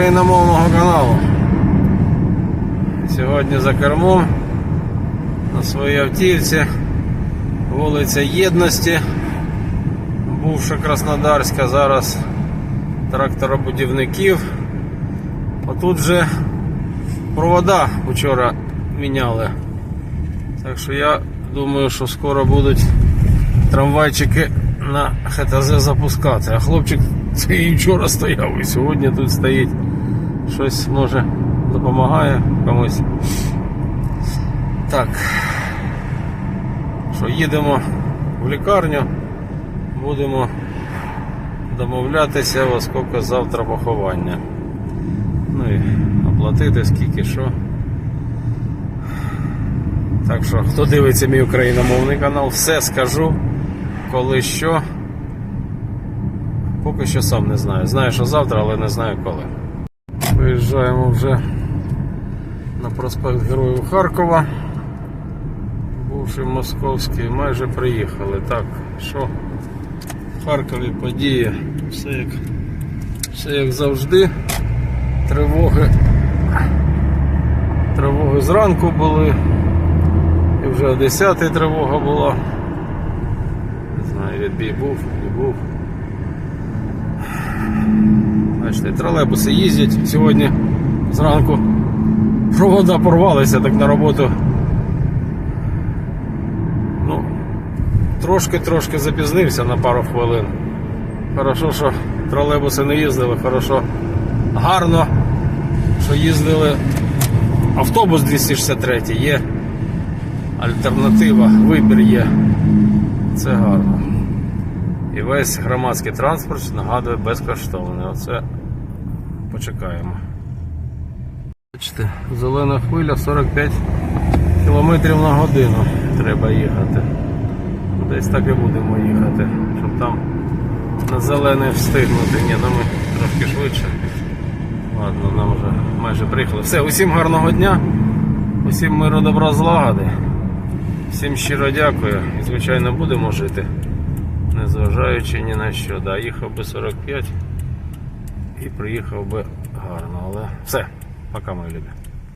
україномовного каналу. Сьогодні за кермом на своїй автівці вулиця Єдності, бувша Краснодарська, зараз тракторобудівників. Отут же провода вчора міняли. Так що я думаю, що скоро будуть трамвайчики на ХТЗ запускати. А хлопчик це і вчора стояв, і сьогодні тут стоїть. Щось може допомагає комусь. Так. Що їдемо в лікарню, будемо домовлятися, во скільки завтра поховання. Ну і оплатити скільки що. Так що, хто дивиться мій україномовний канал, все скажу, коли що. Поки що сам не знаю. Знаю, що завтра, але не знаю коли. Виїжджаємо вже на проспект Героїв Харкова. Бувший московський, майже приїхали. Так, що в Харкові події, все як, все як завжди. Тривоги. Тривоги зранку були. І вже о 10 тривога була. Відбій був, не був. Бачите, тролейбуси їздять сьогодні зранку. Провода порвалися так на роботу. Ну, трошки-трошки запізнився на пару хвилин. Хорошо, що тролейбуси не їздили, хорошо. Гарно, що їздили автобус 263 є альтернатива, вибір є. Це гарно. І весь громадський транспорт нагадує безкоштовний. Оце почекаємо. Бачите, зелена хвиля 45 км на годину треба їхати. Десь так і будемо їхати, щоб там на зелене встигнути. Ні, ну ми трошки швидше. Ладно, нам вже майже приїхали. Все, усім гарного дня, усім миру, добра, злагоди. Всім щиро дякую і звичайно будемо жити, незважаючи ні на що. Да, їхав би 45 і приїхав би гарно, але все, пока мої любі.